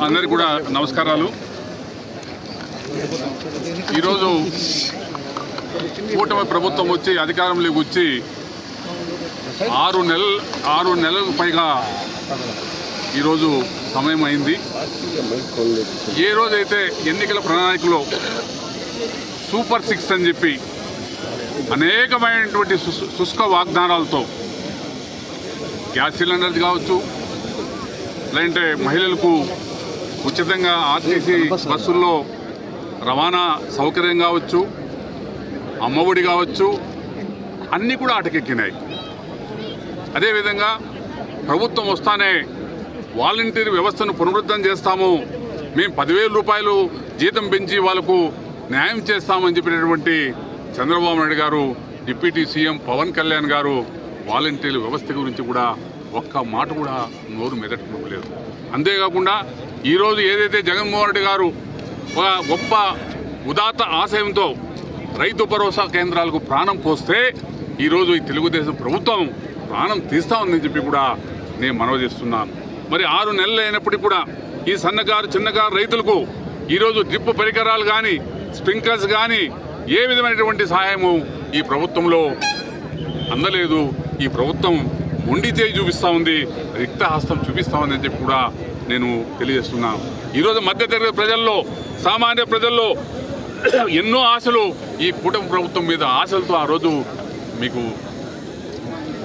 అందరికి కూడా నమస్కారాలు. ఈరోజు కూటమి ప్రభుత్వం వచ్చి అధికారంలోకి వచ్చి ఆరు నెలలు ఆరు నెలలకు పైగా ఈరోజు సమయం అయింది. ఏ రోజైతే ఎన్నికల ప్రణాళికలో సూపర్ సిక్స్ అని చెప్పి అనేకమైనటువంటి శుష్- శుష్క వాగ్దానాలతో గ్యాస్ సిలిండర్ కావచ్చు లేదంటే మహిళలకు ఉచితంగా ఆర్టీసీ బస్సుల్లో రవాణా సౌకర్యం కావచ్చు అమ్మఒడి కావచ్చు అన్నీ కూడా అటకెక్కినాయి. అదేవిధంగా ప్రభుత్వం వస్తానే వాలంటీర్ వ్యవస్థను పునరుద్ధం చేస్తాము మేము పదివేల రూపాయలు జీతం పెంచి వాళ్ళకు న్యాయం చేస్తామని చెప్పినటువంటి చంద్రబాబు నాయుడు గారు డిప్యూటీ సీఎం పవన్ కళ్యాణ్ గారు వాలంటీర్ల వ్యవస్థ గురించి కూడా ఒక్క మాట కూడా నోరు మెదట్టుకోలేదు అంతేకాకుండా ఈరోజు ఏదైతే జగన్మోహన్ రెడ్డి గారు ఒక గొప్ప ఉదాత్త ఆశయంతో రైతు భరోసా కేంద్రాలకు ప్రాణం పోస్తే ఈరోజు ఈ తెలుగుదేశం ప్రభుత్వం ప్రాణం తీస్తా ఉందని చెప్పి కూడా నేను మనవి చేస్తున్నాను మరి ఆరు నెలలు అయినప్పటికీ కూడా ఈ సన్నకారు చిన్నకారు రైతులకు ఈరోజు డ్రిప్ పరికరాలు కానీ స్ప్రింక్లర్స్ కానీ ఏ విధమైనటువంటి సహాయము ఈ ప్రభుత్వంలో అందలేదు. ఈ ప్రభుత్వం ఉండితే చూపిస్తూ ఉంది రిక్తహస్తం చూపిస్తూ ఉంది అని చెప్పి కూడా నేను తెలియజేస్తున్నాను ఈరోజు మధ్యతరగతి ప్రజల్లో సామాన్య ప్రజల్లో ఎన్నో ఆశలు ఈ కూటమి ప్రభుత్వం మీద ఆశలతో ఆ రోజు మీకు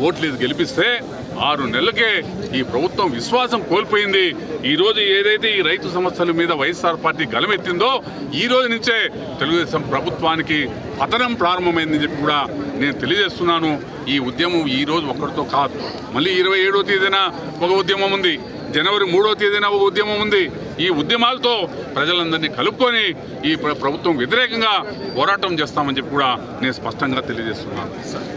ఓట్లేదు గెలిపిస్తే ఆరు నెలలకే ఈ ప్రభుత్వం విశ్వాసం కోల్పోయింది. ఈరోజు ఏదైతే ఈ రైతు సమస్యల మీద వైఎస్ఆర్ పార్టీ గలమెత్తిందో ఈ రోజు నుంచే తెలుగుదేశం ప్రభుత్వానికి పతనం ప్రారంభమైందని చెప్పి కూడా నేను తెలియజేస్తున్నాను. ఈ ఉద్యమం ఈ రోజు కాదు. మళ్ళీ ఇరవై ఏడో తేదీన ఒక ఉద్యమం ఉంది. జనవరి మూడో తేదీన ఒక ఉద్యమం ఉంది. ఈ ఉద్యమాలతో ప్రజలందరినీ కలుపుకొని ఈ ప్రభుత్వం వ్యతిరేకంగా పోరాటం చేస్తామని చెప్పి కూడా నేను స్పష్టంగా తెలియజేస్తున్నాను. సార్